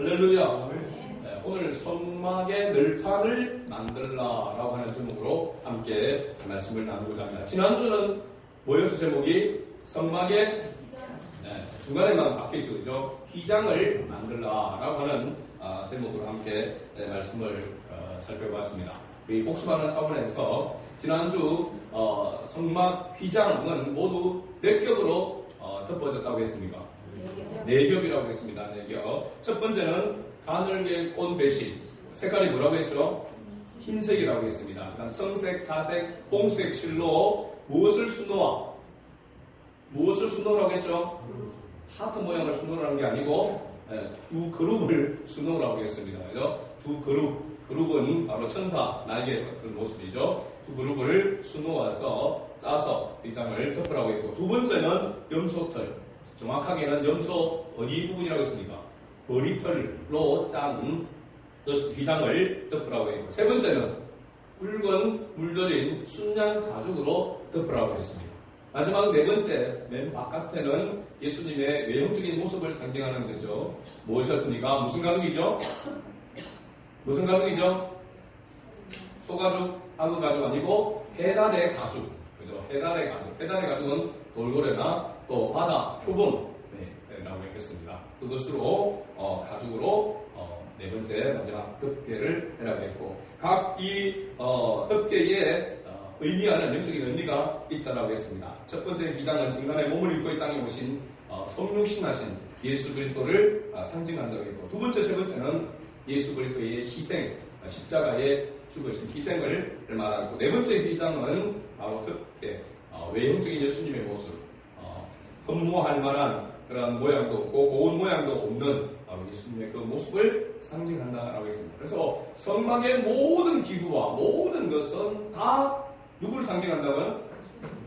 할렐루야. 네, 오늘 성막의 널판을 만들라라고 하는 제목으로 함께 말씀을 나누고자 합니다. 지난주는 뭐였죠 제목이? 성막의 네, 중간에만 바뀌었죠. 그죠? 휘장을 만들라라고 하는 아, 제목으로 함께 네, 말씀을 어, 살펴봤습니다. 이 복습하는 차원에서 지난주 어, 성막 휘장은 모두 몇 겹으로 어, 덮어졌다고 했습니까? 네 겹이라고 했습니다. 네 겹. 첫 번째는 가늘게 꼰 배신. 색깔이 뭐라고 했죠? 흰색이라고 했습니다. 그다음 청색, 자색, 홍색 실로 무엇을 수놓아? 무엇을 수놓으라고 했죠? 하트 모양을 수놓으라는 게 아니고 예, 두 그룹을 수놓으라고 했습니다. 그죠? 두 그룹. 그룹은 바로 천사 날개 그런 모습이죠. 두 그룹을 수놓아서 짜서 이 장을 덮으라고 했고 두 번째는 염소털. 정확하게는 염소 어디 부분이라고 했습니까? 머리털로 짠 휘장을 덮으라고 했고 세 번째는 붉은 물들인 순양 가죽으로 덮으라고 했습니다. 마지막 네 번째 맨 바깥에는 예수님의 외형적인 모습을 상징하는 거죠. 무엇이었습니까? 무슨 가죽이죠? 무슨 가죽이죠? 소가죽, 하그 가죽 아니고 해달의 가죽. 그죠? 해달의 가죽. 해달의 가죽은 돌고래나 또 바다, 표범, 네, 라고 했겠습니다. 그것으로, 어, 가죽으로, 어, 네 번째 마지막 덮개를 해라고 했고, 각 이, 어, 덮개에 어, 의미하는 영적인 의미가 있다라고 했습니다. 첫 번째 기장은 인간의 몸을 입고 이 땅에 오신 어, 성육신하신 예수 그리스도를 어, 상징한다고 했고, 두 번째, 세 번째는 예수 그리스도의 희생, 어, 십자가에 죽으신 희생을 말하고, 네 번째 기장은 바로 덮개, 어, 외형적인 예수님의 모습, 어, 흠모할 만한 그런 모양도 없고 고운 모양도 없는 바로 예수님의 그 모습을 상징한다라고 했습니다. 그래서 성막의 모든 기구와 모든 것은 다 누구를 상징한다고요?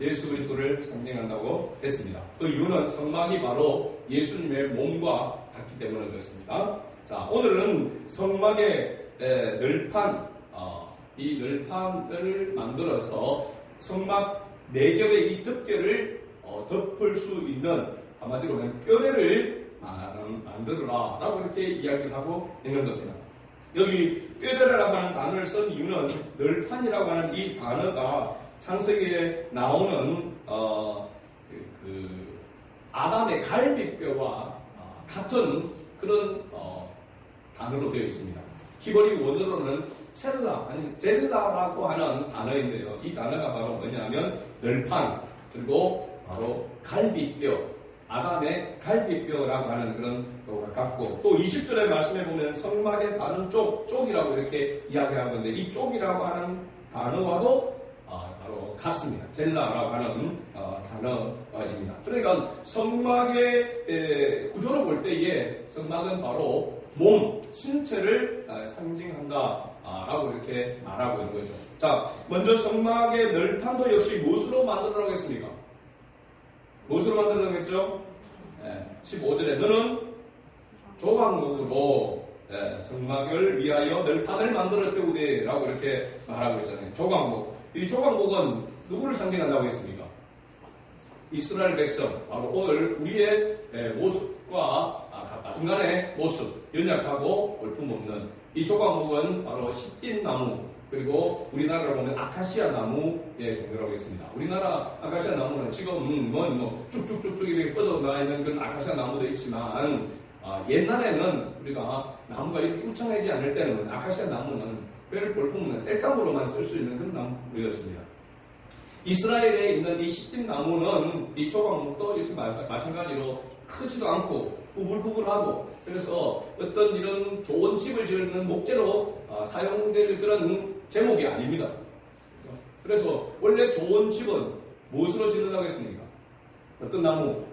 예수 그리스도를 상징한다고 했습니다. 그 이유는 성막이 바로 예수님의 몸과 같기 때문에 그렇습니다. 자, 오늘은 성막의 에, 널판, 어, 이 널판을 만들어서 성막 네 겹의 이 덮개를 어, 덮을 수 있는 한마디로 는 뼈대를 만들어라 라고 이렇게 이야기를 하고 있는 겁니다. 여기 뼈대라고 하는 단어를 쓴 이유는 널판이라고 하는 이 단어가 창세기에 나오는 어, 그, 그 아담의 갈비뼈와 어, 같은 그런 어, 단어로 되어 있습니다. 히브리 원어로는 첼라 아니 젤라라고 하는 단어인데요. 이 단어가 바로 뭐냐면 널판 그리고 바로 갈비뼈 아담의 갈비뼈라고 하는 그런 거가 같고 또 20절의 말씀에 보면 성막의 다른 쪽, 쪽이라고 이렇게 이야기하고 있는데 이 쪽이라고 하는 단어와도 어, 바로 같습니다. 젤라라고 하는 어, 단어입니다. 그러니까 성막의 에, 구조를 볼 때에 성막은 바로 몸, 신체를 아, 상징한다라고 이렇게 말하고 있는 거죠. 자, 먼저 성막의 널판도 역시 무엇으로 만들어라고 했습니까? 무엇으로 만들어라고 했죠? 네, 15절에 너는 조각목으로 네, 성막을 위하여 널판을 만들어 세우되라고 이렇게 말하고 있잖아요. 조각목. 이 조각목은 누구를 상징한다고 했습니까? 이스라엘 백성, 바로 오늘 우리의 모습과 같다. 인간의 모습, 연약하고 올품없는 이 조각목은 바로 십빛나무, 그리고 우리나라로 보면 아카시아 나무의 종류라고 했습니다. 우리나라 아카시아 나무는 지금은 뭐, 뭐 쭉쭉쭉쭉 이렇게 뻗어나 있는 그런 아카시아 나무도 있지만 어, 옛날에는 우리가 나무가 이렇게 우창하지 않을 때는 아카시아 나무는 별 볼품없는 땔감으로만 쓸 수 있는 그런 나무였습니다. 이스라엘에 있는 이 시딤 나무는 이 조각목도 마찬가지로 크지도 않고 구불구불하고 그래서 어떤 이런 좋은 집을 지는 목재로 어, 사용될 그런 제목이 아닙니다. 그래서 원래 좋은 집은 무엇으로 짓는다고 했습니까? 어떤 나무?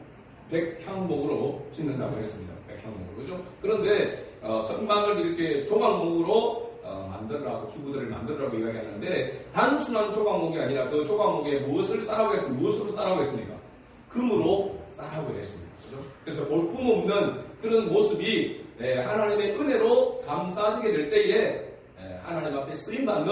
백향목으로 짓는다고 했습니다. 백향목으로. 그죠? 그런데 어, 성막을 이렇게 조각목으로 어, 만들라고 기구들을 만들라고 이야기하는데 단순한 조각목이 아니라 그 조각목에 무엇을 싸라고 했습니까? 무엇으로 싸라고 했습니까? 금으로 싸라고 했습니다. 그죠? 그래서 볼품없는 그런 모습이 네, 하나님의 은혜로 감사지게 될 때에 네, 하나님 앞에 쓰임받는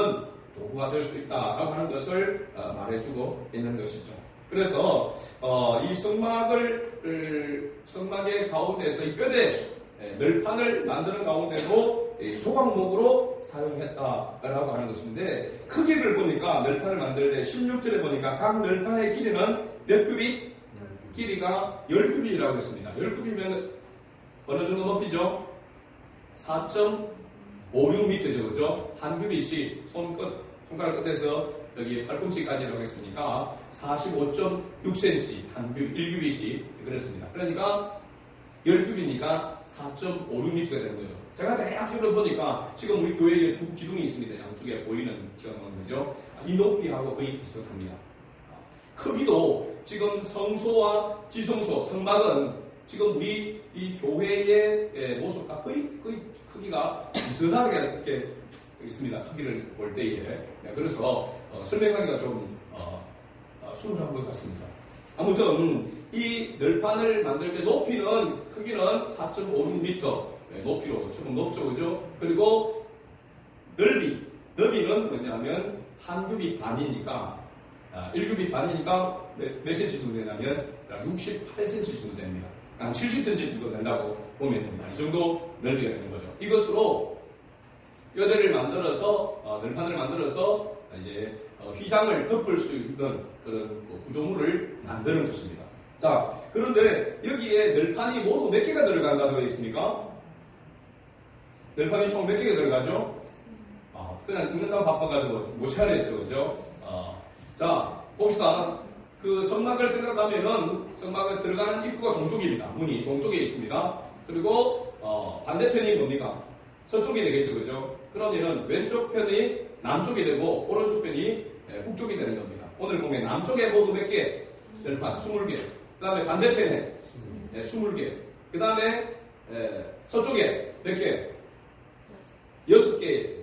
도구가 될 수 있다라고 하는 것을 어, 말해주고 있는 것이죠. 그래서 어, 이 성막을 성막의 가운데서 이 뼈대 예, 널판을 만드는 가운데도 이 조각목으로 사용했다라고 하는 것인데 크기를 보니까 널판을 만들 때 16절에 보니까 각 널판의 길이는 몇 규빗? 길이가 10규빗이라고 했습니다. 10규빗이면 어느 정도 높이죠? 4.56m죠, 그죠? 한 규빗이 손끝, 손가락 끝에서 여기 팔꿈치까지라고 했으니까 45.6cm, 한 규, 1규빗이 그랬습니다. 그러니까 10규빗이니까 4.56m가 되는 거죠. 제가 대학교를 보니까 지금 우리 교회에 두 기둥이 있습니다. 양쪽에 보이는 나오는 거죠. 이 높이하고 거의 비슷합니다. 크기도 지금 성소와 지성소, 성막은 지금 우리 이 교회의 예, 모습과 거의, 거의 크기가 비슷하게 이렇게 있습니다. 크기를 볼 때에. 네, 그래서 어, 설명하기가 좀 어, 어, 수월한 것 같습니다. 아무튼 이 널판을 만들 때 높이는 크기는 4.56m 네, 높이로 조금 높죠, 그죠? 그리고 넓이, 넓이는 뭐냐면 한 규빗 반이니까 아, 1규빗 반이니까 몇, 몇 cm 정도 되냐면 68cm 정도 됩니다. 한 70cm 정도 된다고 보면 됩니다. 이 정도 넓이가 되는 거죠. 이것으로 뼈대를 만들어서 어, 널판을 만들어서 이제 어, 휘장을 덮을 수 있는 그런 그 구조물을 만드는 것입니다. 자, 그런데 여기에 널판이 모두 몇 개가 들어간다고 되어 있습니까? 널판이 총 몇 개가 들어가죠? 아, 그냥 읽는다고 바빠가지고 못 찾아냈죠, 그죠? 어, 자, 봅시다. 그 성막을 생각하면은 성막에 들어가는 입구가 동쪽입니다. 문이 동쪽에 있습니다. 그리고 어, 반대편이 뭡니까? 서쪽이 되겠죠, 그죠? 그러면은 왼쪽 편이 남쪽이 되고 오른쪽 편이 예, 북쪽이 되는 겁니다. 오늘 보면 남쪽에 모두 몇 개? 열판 20개. 그 다음에 반대편에 예, 20개. 그 다음에 예, 서쪽에 몇 개? 여섯 개.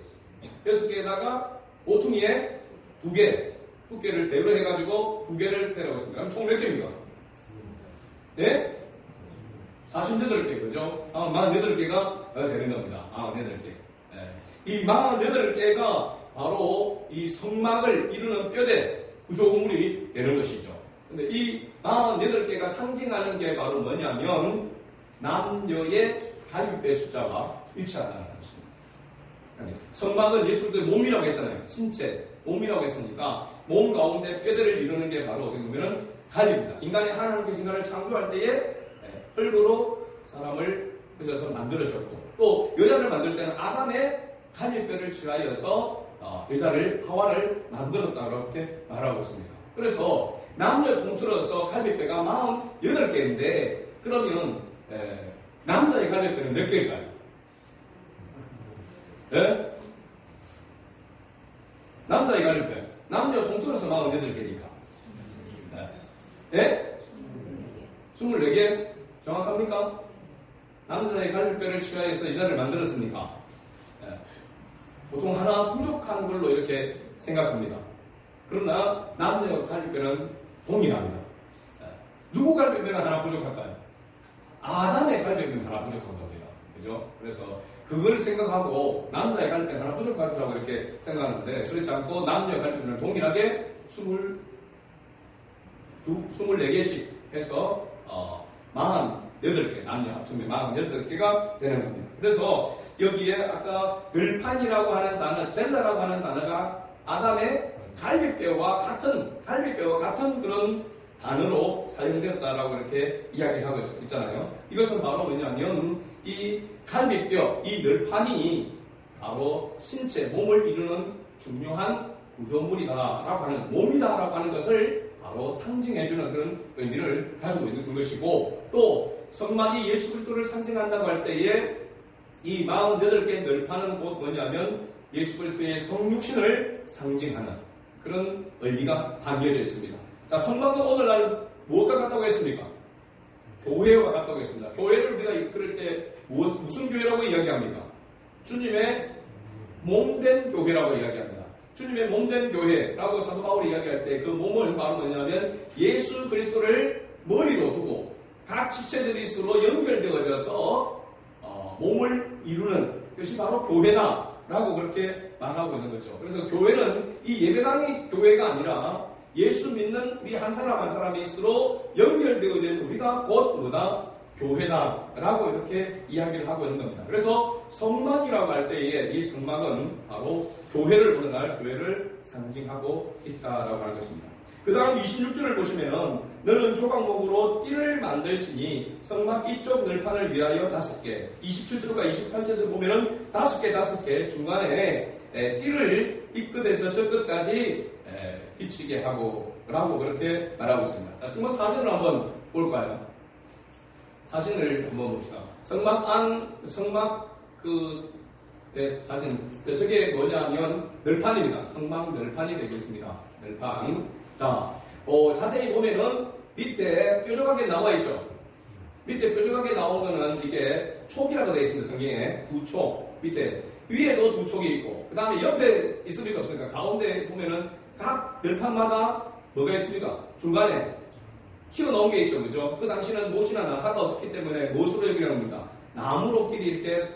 여섯 개에다가 오퉁이에 두 개. 두께를 배로 해가지고 두 개를 빼라고 했습니다. 총 몇 개입니까? 네? 48개, 그죠? 아, 48개가 되는 겁니다. 48개. 예. 이 48개가 바로 이 성막을 이루는 뼈대 구조물이 되는 것이죠. 근데 이 48개가 상징하는 게 바로 뭐냐면 남녀의 갈비뼈 숫자가 일치한다는 것입니다. 아니, 성막은 예수 그리스도의 몸이라고 했잖아요. 신체, 몸이라고 했으니까 몸 가운데 뼈대를 이루는 게 바로 어떻게 보면은 갈비입니다. 인간이 하나님께서 인간을 창조할 때에 예, 흙으로 사람을 빚어서 만들으셨고 또 여자를 만들 때는 아담의 갈비뼈를 취하여서 어, 여자를 하와를 만들었다고 이렇게 말하고 있습니다. 그래서 남녀 통틀어서 갈비뼈가 48개인데 그러면 에, 남자의 갈비뼈는 몇 개일까요? 예? 남자의 갈비뼈 남녀 통틀어서 48개니까 예? 24개? 정확합니까? 남자의 갈비뼈를 취하여서 여자를 만들었습니까? 예. 보통 하나 부족한 걸로 이렇게 생각합니다. 그러나 남녀 갈비뼈는 동일합니다. 예. 누구 갈비뼈는 하나 부족할까요? 아담의 갈비뼈는 하나 부족한 겁니다. 그죠? 그래서 그걸 생각하고 남자의 갈비뼈는 하나 부족할 거라고 이렇게 생각하는데 그렇지 않고 남녀 갈비뼈는 동일하게 20, 24개씩 해서 어, 48개, 남녀 합치면 48개가 되는 겁니다. 그래서 여기에 아까 늘판이라고 하는 단어, 젤라라고 하는 단어가 아담의 갈비뼈와 같은, 갈비뼈와 같은 그런 단어로 사용되었다라고 이렇게 이야기하고 있잖아요. 이것은 바로 뭐냐면 이 갈비뼈, 이 늘판이 바로 신체, 몸을 이루는 중요한 구조물이다라고 하는, 몸이다라고 하는 것을 바로 상징해주는 그런 의미를 가지고 있는 것이고 또 성막이 예수 그리스도를 상징한다고 할 때에 이 48개 널판은 곧 뭐냐면 예수 그리스도의 성육신을 상징하는 그런 의미가 담겨져 있습니다. 자, 성막은 오늘날 무엇과 같다고 했습니까? 교회와 같다고 했습니다. 교회를 우리가 이끌 때 무슨 교회라고 이야기합니까? 주님의 몸된 교회라고 이야기합니다. 주님의 몸된 교회라고 사도 바울이 이야기할 때 그 몸은 바로 뭐냐면 예수 그리스도를 머리로 두고 각 지체들이 서로 연결되어져서 어, 몸을 이루는 것이 바로 교회다라고 그렇게 말하고 있는 거죠. 그래서 교회는 이 예배당이 교회가 아니라 예수 믿는 우리 한 사람 한 사람이 서로 연결되어진 우리가 곧 뭐다 교회다라고 이렇게 이야기를 하고 있는 겁니다. 그래서 성막이라고 할 때에 이 성막은 바로 교회를 보는 날 교회를 상징하고 있다라고 하는 것입니다. 그 다음 26절을 보시면 너는 조각목으로 띠를 만들지니 성막 이쪽 늘판을 위하여 다섯 개 27절과 28절을 보면은 다섯 개 다섯 개 중간에 에, 띠를 이 끝에서 저 끝까지 에, 비치게 하고 라고 그렇게 말하고 있습니다. 자, 성막 사진을 한번 볼까요? 사진을 한번 봅시다. 성막 안, 성막 그 네, 사진. 저게 뭐냐면 널판입니다. 성막 널판이 되겠습니다. 널판. 자, 어, 자세히 보면은 밑에 뾰족하게 나와 있죠. 밑에 뾰족하게 나온 거는 이게 촉이라고 되어 있습니다. 성경에 두 촉. 밑에 위에도 두 촉이 있고 그 다음에 옆에 있습니까 없습니까? 가운데 보면은 각 널판마다 뭐가 있습니까? 중간에 튀어나온 게 있죠. 그죠? 그 당시는 못이나 나사가 없기 때문에 무엇으로 연결한 겁니까? 나무로 끼리 이렇게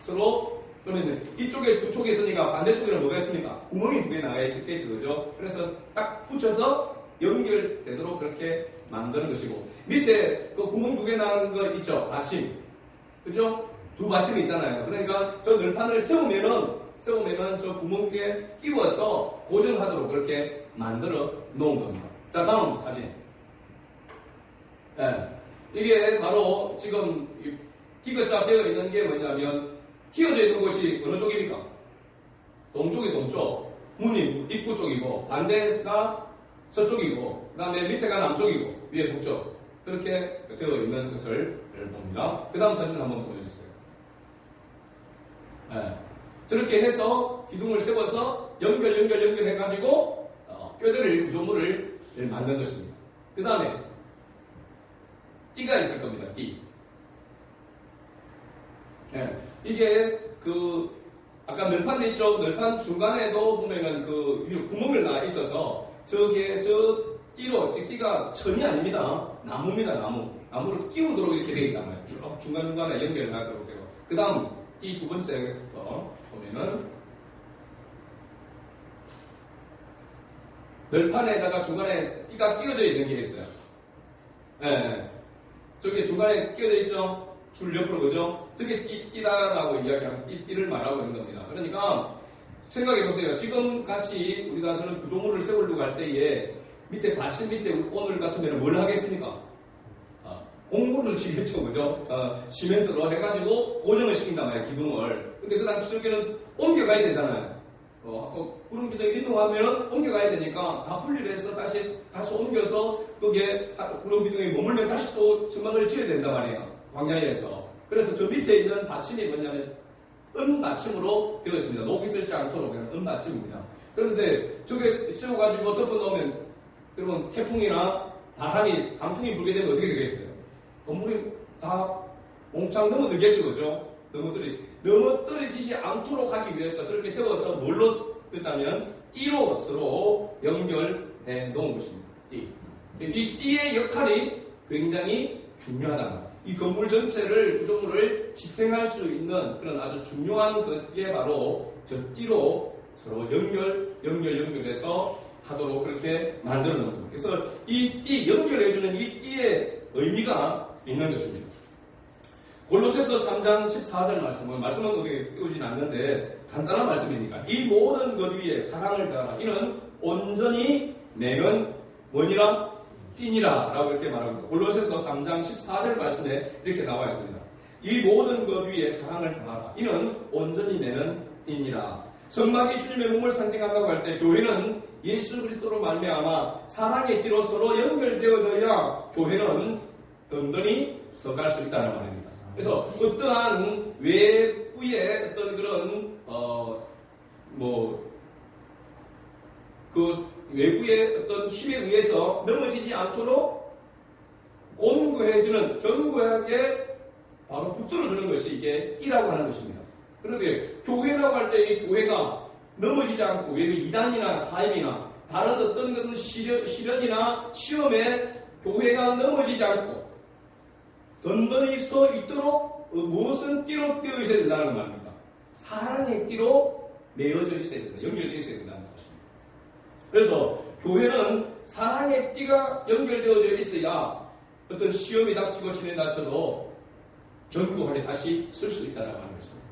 서로 그러면 이쪽에 두 촉이 있으니까 반대쪽에는 뭐가 있습니까? 구멍이 두 개 나가 있겠죠. 그죠? 그래서 딱 붙여서 연결되도록 그렇게 만드는 것이고 밑에 그 구멍 두 개 나는 거 있죠. 받침. 그죠? 두 받침이 있잖아요. 그러니까 저 널판을 세우면은 세우면은 저 구멍에 끼워서 고정하도록 그렇게 만들어 놓은 겁니다. 자, 다음 사진. 예. 이게 바로 지금 기거자 되어 있는 게 뭐냐면 튀어져 있는 곳이 어느 쪽입니까? 동쪽이 동쪽, 문이 입구 쪽이고 반대가 서쪽이고 그 다음에 밑에가 남쪽이고 위에 북쪽 그렇게 되어 있는 것을 봅니다. 그 다음 사진 한번 보여주세요. 예. 저렇게 해서 기둥을 세워서 연결 연결 연결 해가지고 어, 뼈대를 구조물을 만든 것입니다. 그 다음에 띠가 있을 겁니다. 띠. 예. 이게 그 아까 널판 있죠? 널판 중간에도 보면은 그 구멍을 나 있어서 저게 저 띠로 저 띠가 천이 아닙니다. 나무입니다. 나무. 나무를 끼우도록 이렇게 되어 있단 말이에요. 쭉 중간중간에 연결하도록 되고. 그 다음 띠 두 번째 거 보면은 널판에다가 중간에 띠가 끼워져 있는 게 있어요. 예. 저게 중간에 끼어져 있죠? 줄 옆으로 그죠? 저게 띠, 띠다라고 이야기하면 띠, 띠를 말하고 있는 겁니다. 그러니까 생각해 보세요. 지금 같이 우리가 저는 구조물을 세우려고 할 때에 밑에 받침 밑에 오늘 같으면 뭘 하겠습니까? 아, 공구를 치겠죠, 그죠? 어, 시멘트로 해가지고 고정을 시킨단 말이에요, 기둥을. 근데 그 당시 저기는 옮겨가야 되잖아요. 어, 구름 기둥 이동하면 옮겨가야 되니까 다 분리를 해서 다시 가서 옮겨서 거기에 구름 기둥이 머물면 다시 또 전망을 지어야 된단 말이에요. 광야에서. 그래서 저 밑에 있는 받침이 뭐냐면 은 받침으로 되어 있습니다. 녹이 쓸지 않도록 그냥 은 받침입니다. 그런데 저게 씌워가지고 덮어 놓으면 여러분 태풍이나 바람이 강풍이 불게 되면 어떻게 되겠어요? 건물이 다 몽창 넘어들겠죠, 그죠? 넘어들이 넘어떨어지지 않도록 하기 위해서 저렇게 세워서 뭘로 했다면 띠로 서로 연결해 놓은 것입니다. 띠. 이 띠의 역할이 굉장히 중요하다. 이 건물 전체를 구조물을 지탱할 수 있는 그런 아주 중요한 것이 바로 저 띠로 서로 연결, 연결, 연결해서 하도록 그렇게 만들어 놓은 겁니다. 그래서 이 띠, 연결해주는 이 띠의 의미가 있는 것입니다. 골로새서 3장 14절 말씀은 말씀은 어떻게 띄우진 않는데 간단한 말씀이니까 이 모든 것 위에 사랑을 다하라 이는 온전히 내는 뭐니라 띠니라 라고 이렇게 말합니다. 골로새서 3장 14절 말씀에 이렇게 나와 있습니다. 이 모든 것 위에 사랑을 다하라 이는 온전히 내는 띠니라 성막이 주님의 몸을 상징한다고 할 때 교회는 예수 그리스도로 말미암아 사랑의 띠로 서로 연결되어져야 교회는 든든히 서갈 수 있다는 말입니다. 그래서 어떠한 외부의 어떤 그런 어뭐 그 외부의 어떤 힘에 의해서 넘어지지 않도록 곤고해지는 견고하게 바로 붙들어주는 것이 이게 띠라고 하는 것입니다. 그런데 교회라고 할 때 이 교회가 넘어지지 않고 왜 이단이나 사임이나 다른 어떤 그런 시련, 시련이나 시험에 교회가 넘어지지 않고 든든히 서 있도록 어, 무엇은 띠로 띄어 있어야 된다는 말입니다. 사랑의 띠로 매어져 있어야 된다. 연결되어 있어야 된다는 것입니다. 그래서 교회는 사랑의 띠가 연결되어져 있어야 어떤 시험이 닥치고 시련이 닥쳐도 견고하게 다시 쓸 수 있다라고 하는 것입니다.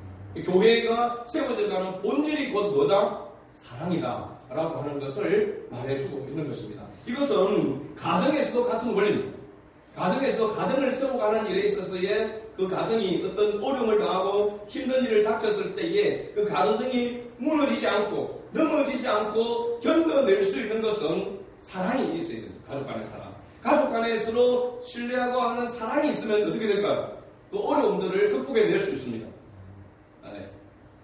교회가 세워져 가는 본질이 곧 뭐다? 사랑이다. 라고 하는 것을 말해주고 있는 것입니다. 이것은 가정에서도 같은 원리입니다. 가정에서도 가정을 세워가는 일에 있어서의 그 가정이 어떤 어려움을 당하고 힘든 일을 닥쳤을 때에 그 가정이 무너지지 않고 넘어지지 않고 견뎌낼 수 있는 것은 사랑이 있어야 됩니다. 가족 간의 사랑. 가족 간에 서로 신뢰하고 하는 사랑이 있으면 어떻게 될까요? 그 어려움들을 극복해낼 수 있습니다. 네.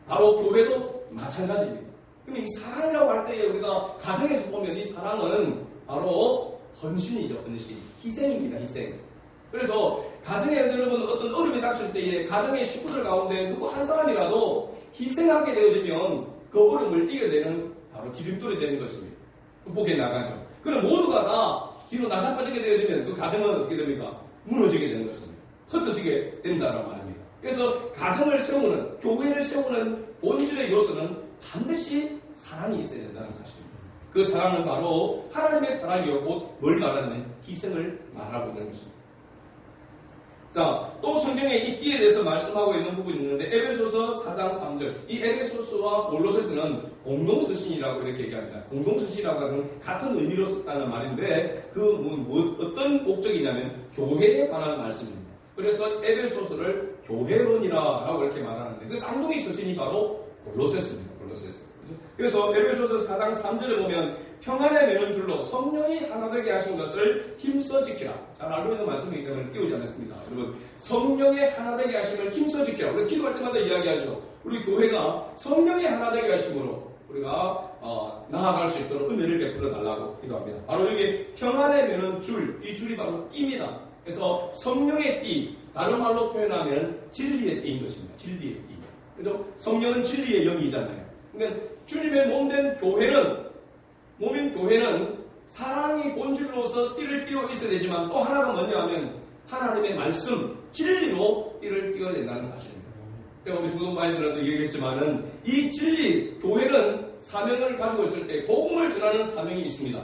바로 교회도 마찬가지입니다. 그럼 이 사랑이라고 할때 우리가 가정에서 보면 이 사랑은 바로 헌신이죠, 헌신. 희생입니다, 희생. 그래서 가정에 여러분 어떤 어려움이 닥칠 때에 가정의 식구들 가운데 누구 한 사람이라도 희생하게 되어지면 그 어려움을 이겨내는 바로 기름돌이 되는 것입니다. 극복해 나가죠. 그럼 모두가 다 뒤로 나사빠지게 되어지면 그 가정은 어떻게 됩니까? 무너지게 되는 것입니다. 흩어지게 된다라고 말합니다. 그래서 가정을 세우는 교회를 세우는 본질의 요소는 반드시 사랑이 있어야 된다는 사실입니다. 그 사랑은 바로 하나님의 사랑이요 곧뭘 말하는 희생을 말하고 있는 것입니다. 자, 또 성경에 이 띠에 대해서 말씀하고 있는 부분이 있는데 에베소서 4장 3절 이 에베소서와 골로새서는 공동서신이라고 이렇게 얘기합니다. 공동서신이라고 하는 같은 의미로 썼다는 말인데 그 뭐, 뭐, 어떤 목적이냐면 교회에 관한 말씀입니다. 그래서 에베소서를 교회론이라고 이렇게 말하는데 그 쌍둥이 서신이 바로 골로새서입니다. 골로새서. 그래서 에베소서 4장 3절에 보면 평안에 매는 줄로 성령이 하나 되게 하신 것을 힘써 지키라. 잘 알고 있는 말씀이기 때문에 띄우지 않았습니다. 여러분, 성령의 하나 되게 하심을 힘써 지키라. 우리가 기도할 때마다 이야기하죠. 우리 교회가 성령의 하나 되게 하심으로 우리가 어, 나아갈 수 있도록 은혜를 베풀어 달라고 기도합니다. 바로 여기 평안에 매는 줄, 이 줄이 바로 띠입니다. 그래서 성령의 띠, 다른 말로 표현하면 진리의 띠인 것입니다. 진리의 띠. 그죠? 성령은 진리의 영이잖아요. 그러니까 주님의 몸된 교회는 몸인 교회는 사랑이 본질로서 띠를 띄워 있어야 되지만 또 하나가 뭐냐 하면 하나님의 말씀, 진리로 띠를 띄워야 된다는 사실입니다. 제가 우리 들어도 얘기했지만은 이 진리, 교회는 사명을 가지고 있을 때 복음을 전하는 사명이 있습니다.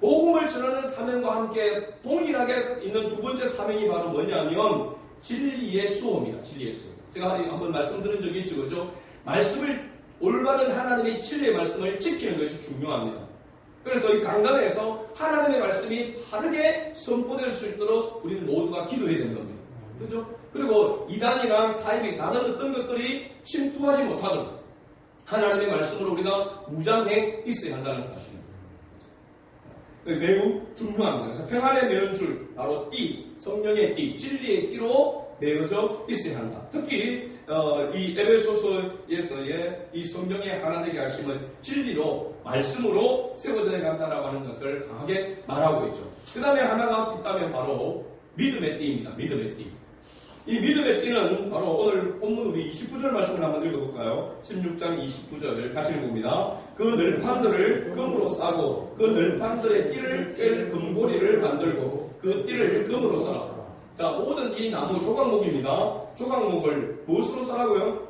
복음을 전하는 사명과 함께 동일하게 있는 두 번째 사명이 바로 뭐냐면 진리의 수호입니다. 진리의 수호. 제가 한번 말씀드린 적이 있죠. 그죠? 말씀을 올바른 하나님의 진리의 말씀을 지키는 것이 중요합니다. 그래서 이 강단에서 하나님의 말씀이 바르게 선포될 수 있도록 우리는 모두가 기도해야 되는 겁니다. 그죠? 그리고 이단이나 사입이 다른 어떤 것들이 침투하지 못하도록 하나님의 말씀으로 우리가 무장해 있어야 한다는 사실입니다. 매우 중요합니다. 그래서 평안의 매는 줄, 바로 띠, 성령의 띠, 진리의 띠로 내어져 있어야 한다. 특히 어, 이 에베소서에서의 이 성령의 하나 되게 하심은 진리로 말씀으로 세워져 간다라고 하는 것을 강하게 말하고 있죠. 그 다음에 하나가 있다면 바로 믿음의 띠입니다. 믿음의 띠. 이 믿음의 띠는 바로 오늘 본문 우리 29절 말씀을 한번 읽어볼까요? 16장 29절을 같이 읽어봅니다. 그 늘판들을 금으로 싸고 그 늘판들의 띠를 깰 금고리를 만들고 그 띠를 금으로 싸라. 자, 모든 이 나무 조각목입니다. 조각목을 무엇으로 싸라고요?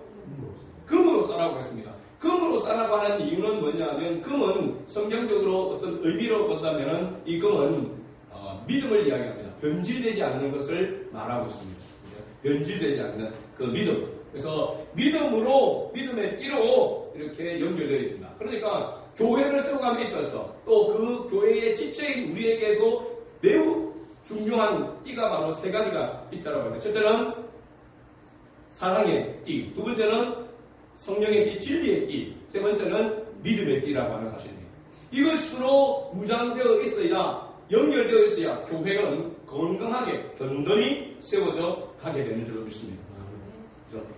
금으로 싸라고 했습니다. 금으로 싸라고 하는 이유는 뭐냐면 금은 성경적으로 어떤 의미로 본다면 이 금은 어, 믿음을 이야기합니다. 변질되지 않는 것을 말하고 있습니다. 변질되지 않는 그 믿음. 그래서 믿음으로 믿음의 띠로 이렇게 연결되어 있습니다. 그러니까 교회를 세워감에 있어서 또 그 교회의 지체인 우리에게도 매우 중요한 띠가 바로 세 가지가 있다고 합니다. 첫째는 사랑의 띠, 두 번째는 성령의 띠, 진리의 띠, 세 번째는 믿음의 띠라고 하는 사실입니다. 이것으로 무장되어 있어야 연결되어 있어야 교회는 건강하게 든든히 세워져 가게 되는 줄로 믿습니다.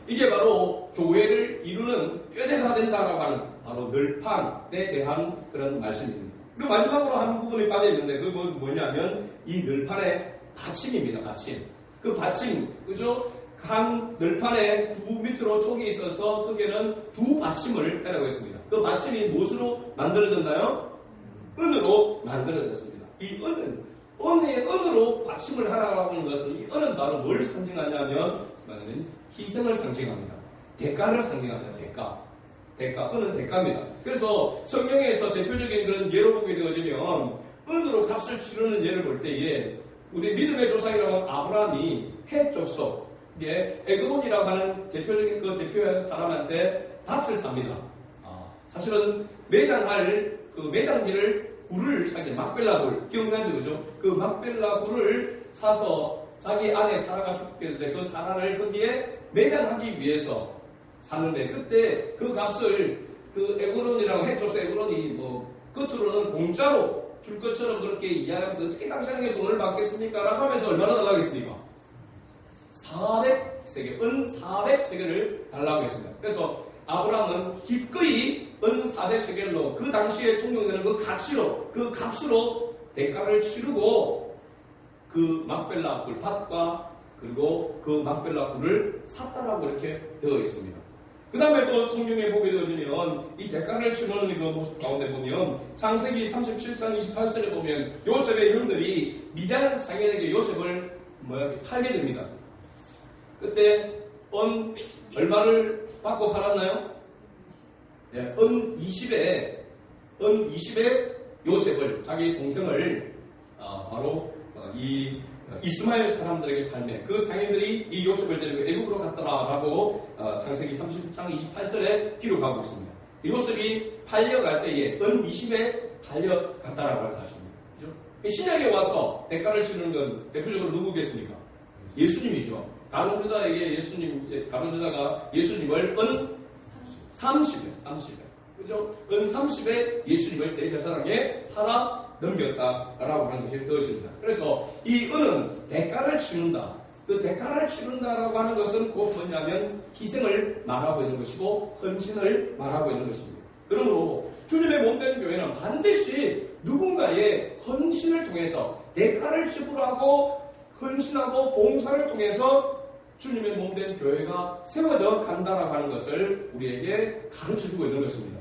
이게 바로 교회를 이루는 뼈대가 된다라고 하는 바로 늘판에 대한 그런 말씀입니다. 그리고 마지막으로 한 부분이 빠져 있는데 그 뭐냐면 이 늘판의 받침입니다. 받침. 그 받침, 그죠? 한 늘판에 두 밑으로 촉이 있어서 크게는 두 받침을 빼라고 했습니다. 그 받침이 무엇으로 만들어졌나요? 은으로 만들어졌습니다. 이 은은 은의 은으로 받침을 하라고 하는 것은 이 은은 바로 뭘 상징하냐면 말하는 희생을 상징합니다. 대가를 상징합니다. 대가. 대가. 은은 대가입니다. 그래서 성경에서 대표적인 그런 예로 보게 되어지면 은으로 값을 치르는 예를 볼 때에 우리 믿음의 조상이라고 하는 아브라함이 해 족속 이게 에그론이라고 하는 대표적인 그 대표 사람한테 밭을 삽니다. 아, 사실은 매장할 그 매장지를 굴을 사기 막벨라 굴 기억나죠, 그죠? 그 막벨라 굴을 사서 자기 아내 사라가 죽게 될그 사라를 거기에 매장하기 위해서 사는데 그때 그 값을 그 에그론이라고 해줘서 에그론이 뭐 겉으로는 공짜로 줄 것처럼 그렇게 이야기하면서 어떻게 당신에게 돈을 받겠습니까? 라고 하면서 얼마나 달라겠습니까? 400세계, 은 400세계를 달라고 했습니다. 그래서 아브라함은 기꺼이 은 400세계로 그 당시에 통용되는 그 가치로, 그 값으로 대가를 치르고 그 막벨라 굴 밭과 그리고 그 막벨라 굴을 샀다라고 이렇게 되어 있습니다. 그 다음에 또 성경에 보게 되어지면 이 대가를 치르는 그 모습 가운데 보면 창세기 37장 28절에 보면 요셉의 형들이 미디안 상인에게 요셉을 뭐야 팔게 됩니다. 그때 은 얼마를 받고 팔았나요? 네, 은 20에 은 20에 요셉을 자기 동생을 어, 바로 어, 이 이스마엘 사람들에게 팔매 그 상인들이 이 요셉을 데리고 애국으로 갔더라라고 어, 창세기 30장 28절에 기록하고 있습니다. 이 요셉이 팔려갈 때에 은 20에 팔려갔다라고 할 사실입니다. 신약에 와서 대가를 치르는 건 대표적으로 누구겠습니까? 예수님이죠. 다른 유다에게 예수님, 다른 유다가 예수님을 은 30에, 30에. 그죠? 은 30에 예수님을 대제사장에 팔아 넘겼다라고 하는 것이 그것입니다. 그래서 이 은은 대가를 치른다. 그 대가를 치른다라고 하는 것은 곧 뭐냐면 희생을 말하고 있는 것이고 헌신을 말하고 있는 것입니다. 그러므로 주님의 몸된 교회는 반드시 누군가의 헌신을 통해서 대가를 지불하고 헌신하고 봉사를 통해서 주님의 몸된 교회가 세워져 간다라고 하는 것을 우리에게 가르쳐 주고 있는 것입니다.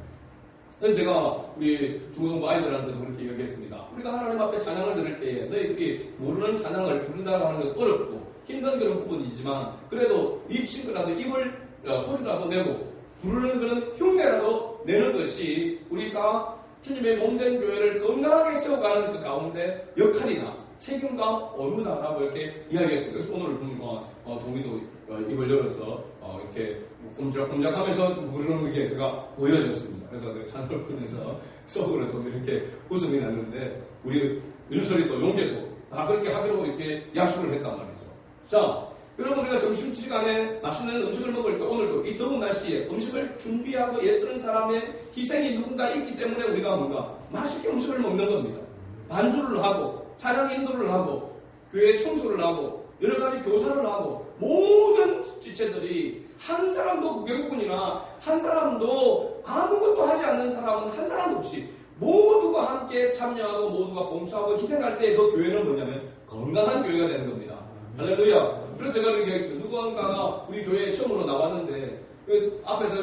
그래서 제가 우리 중고등부 아이들한테도 그렇게 얘기했습니다. 우리가 하나님 앞에 찬양을 들을 때에 너희들이 모르는 찬양을 부른다고 하는 건 어렵고 힘든 그런 부분이지만 그래도 이 친구라도 입을 어, 소리라도 내고 부르는 그런 흉내라도 내는 것이 우리가 주님의 몸된 교회를 건강하게 세워가는 그 가운데 역할이나 책임과 의무다라고 이렇게 이야기했습니다. 그래서 오늘 보니까 어, 동의도 어, 입을 열어서 어, 이렇게 꼼짝꼼짝 하면서 부르는 게 제가 보여졌습니다. 그래서 내가 찬을 보내서 속으로 좀 이렇게 웃음이 났는데 우리 윤설이도 용재도 다 그렇게 하기로 이렇게 약속을 했단 말이죠. 자, 여러분 우리가 점심시간에 맛있는 음식을 먹을 때 오늘도 이 더운 날씨에 음식을 준비하고 애쓰는 사람의 희생이 누군가 있기 때문에 우리가 뭔가 맛있게 음식을 먹는 겁니다. 반주를 하고 찬양 인도를 하고 교회 청소를 하고 여러 가지 교사를 하고 모든 지체들이 한 사람도 구경꾼이나 한 사람도 아무것도 하지 않는 사람은 한 사람도 없이 모두가 함께 참여하고 모두가 봉사하고 희생할 때 그 교회는 뭐냐면 건강한 교회가 되는 겁니다. 할렐루야. 그래서 제가 얘기했습니다. 누군가가 우리 교회에 처음으로 나왔는데 그 앞에서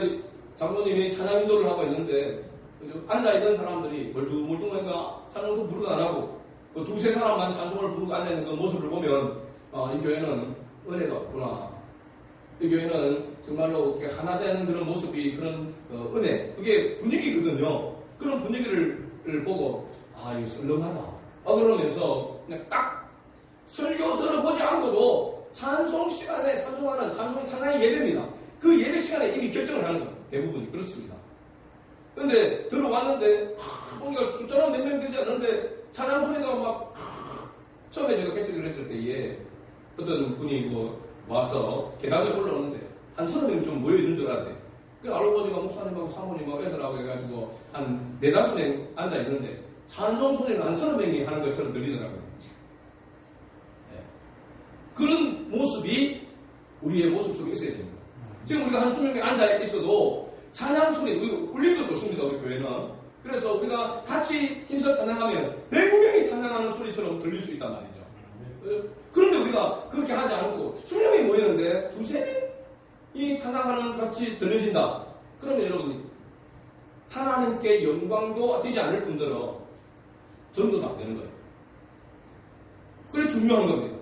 장로님이 찬양 인도를 하고 있는데 앉아있는 사람들이 멀뚱멀뚱한가 찬양도 부르도 안 하고 그 두세 사람만 찬송을 부르고 앉아있는 그 모습을 보면 어, 이 교회는 은혜가 없구나. 이 교회는 정말로 어떻게 하나 되는 그런 모습이 그런 어, 은혜 그게 분위기거든요. 그런 분위기를 보고 아 이거 썰렁하다. 아 그러면서 그냥 딱 설교 들어보지 않고도 찬송 시간에 찬송하는 찬송 찬양의 예배입니다. 그 예배 시간에 이미 결정을 하는 거 대부분이 그렇습니다. 근데 들어왔는데 보니까 숫자는 몇 명 되지 않는데 찬양 소리가 막 처음에 제가 개척을 했을 때에 어떤 분이 뭐 와서 계단에 올라오는데 한 서너 명좀 모여 있는 줄 알았대. 그 알고 보니까 목사님하고 사모님하고 애들하고 해가지고 한 네다섯 명 앉아 있는데 찬송 소리는 한 서너 명이 하는 것처럼 들리더라고요. 네. 그런 모습이 우리의 모습 속에 있어야 됩니다. 지금 우리가 한 수명 앉아 있어도 찬양 소리, 울림도 좋습니다, 우리 교회는. 그래서 우리가 같이 힘써 찬양하면 100명이 찬양하는 소리처럼 들릴 수 있단 말이죠. 그런데 우리가 그렇게 하지 않고 수명이 모이는데 두세 명이 찬양하는 같이 들려진다. 그러면 여러분 하나님께 영광도 되지 않을 뿐더러 전도도 안 되는 거예요. 그게 중요한 겁니다.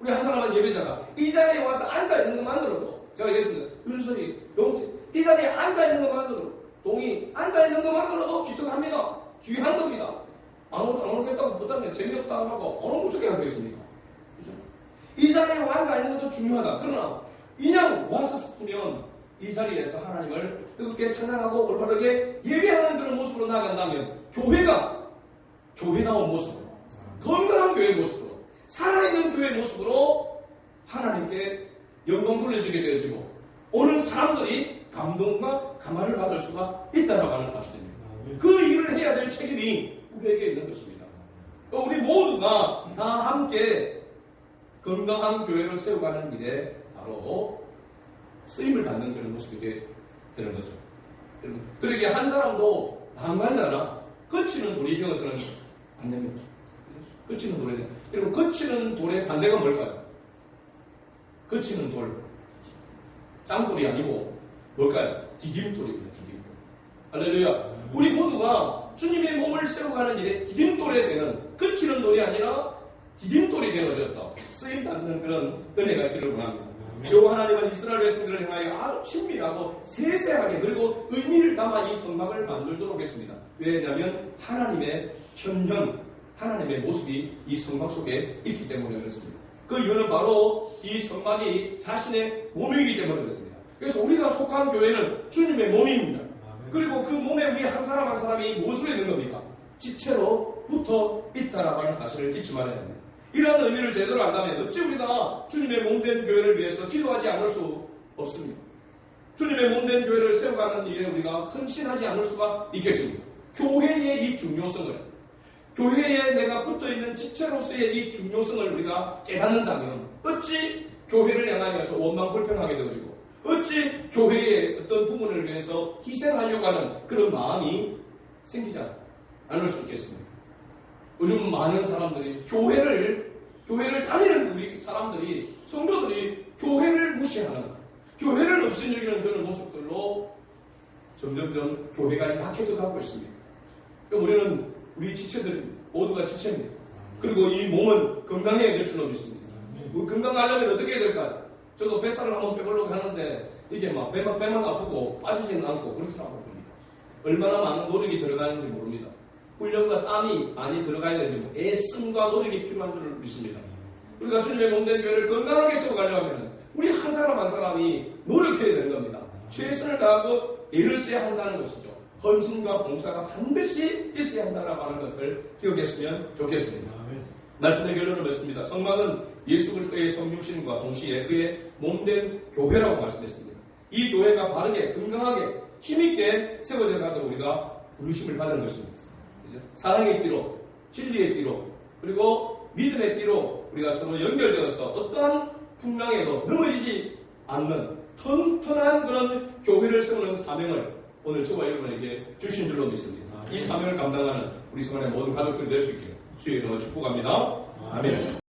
우리 한 사람은 예배자가 이 자리에 와서 앉아 있는 것만으로도 제가 얘기했습니다. 윤석이 용지 이 자리에 앉아 있는 것만으로도 동이 앉아 있는 것만으로도 기특합니다. 귀한 겁니다. 안 오겠다고 못하면 재미없다 하고 어느 무척게 하겠습니까? 이 자리에 앉아 있는 것도 중요하다. 그러나 그냥 싶으면 이 자리에서 하나님을 뜨겁게 찬양하고 올바르게 예배하는 그런 모습으로 나간다면 교회가 교회다운 모습으로 건강한 교회 모습으로 살아있는 교회 모습으로 하나님께 영광 돌려주게 되어지고 오는 사람들이 감동과 감화를 받을 수가 있다라고 하는 사실입니다. 그 일을 해야 될 책임이 우리에게 있는 것입니다. 또 우리 모두가 다 함께 건강한 교회를 세워가는 일에 바로 쓰임을 받는 그런 모습이 되- 되는 거죠. 그러게 한 사람도 방관자나 거치는 돌이 되어서는 안 됩니다. 거치는 돌에 여러분 거치는 돌의 반대가 뭘까요? 거치는 돌 짱돌이 아니고 뭘까요? 디딤돌입니다. 디딤돌. 할렐루야. 우리 모두가 주님의 몸을 세워가는 일에 디딤돌에 되는 거치는 돌이 아니라 디딤돌이 되어져서 쓰임 받는 그런 은혜가 있기를 원합니다. 여호와 하나님은 이스라엘 백성들을 향하여 아주 친밀하고 세세하게 그리고 의미를 담아 이 성막을 만들도록 했습니다. 왜냐하면 하나님의 현현, 하나님의 모습이 이 성막 속에 있기 때문에 그렇습니다. 그 이유는 바로 이 성막이 자신의 몸이기 때문에 그렇습니다. 그래서 우리가 속한 교회는 주님의 몸입니다. 그리고 그 몸에 우리 한 사람 한 사람이 무엇으로 있는 겁니까? 지체로 붙어 있다라고 하는 사실을 잊지 말아야 합니다. 이러한 의미를 제대로 안다면 어찌 우리가 주님의 몸된 교회를 위해서 기도하지 않을 수 없습니다. 주님의 몸된 교회를 세워가는 일에 우리가 헌신하지 않을 수가 있겠습니다. 교회의 이 중요성을 교회에 내가 붙어 있는 지체로서의 이 중요성을 우리가 깨닫는다면 어찌 교회를 향하여서 원망 불평하게 되어지고 어찌 교회의 어떤 부분을 위해서 희생하려고 하는 그런 마음이 생기지 않을 수 있겠습니까? 요즘 많은 사람들이 교회를 교회를 다니는 우리 사람들이 성도들이 교회를 무시하는 교회를 없인 여기는 그런 모습들로 점점점 교회가 약해져 가고 있습니다. 우리는 우리 지체들 모두가 지체입니다. 그리고 이 몸은 건강해야 될 줄로 믿습니다. 뭐 건강하려면 어떻게 해야 될까요? 저도 뱃살을 한번 빼보려고 하는데 이게 막 배만, 배만 아프고 빠지지는 않고 그렇더라고요. 얼마나 많은 노력이 들어가는지 모릅니다. 훈련과 땀이 많이 들어가야 되는지 애씀과 노력이 필요한 줄 믿습니다. 우리가 주님의 몸된 교회를 건강하게 세워가려면 우리 한 사람 한 사람이 노력해야 되는 겁니다. 최선을 다하고 애를 써야 한다는 것이죠. 헌신과 봉사가 반드시 있어야 한다라고 하는 것을 기억했으면 좋겠습니다. 말씀의 결론을 맺습니다. 성막은 예수 그리스도의 성육신과 동시에 그의 몸된 교회라고 말씀했습니다. 이 교회가 바르게 건강하게 힘있게 세워져 가도록 우리가 부르심을 받은 것입니다. 그죠? 사랑의 띠로 진리의 띠로 그리고 믿음의 띠로 우리가 서로 연결되어서 어떠한 풍랑에도 넘어지지 않는 튼튼한 그런 교회를 세우는 사명을 오늘 저와 여러분에게 주신 줄로 믿습니다. 이 사명을 감당하는 우리 성안의 모든 가족들이 될 수 있기를 주의 이름으로 축복합니다. 아멘.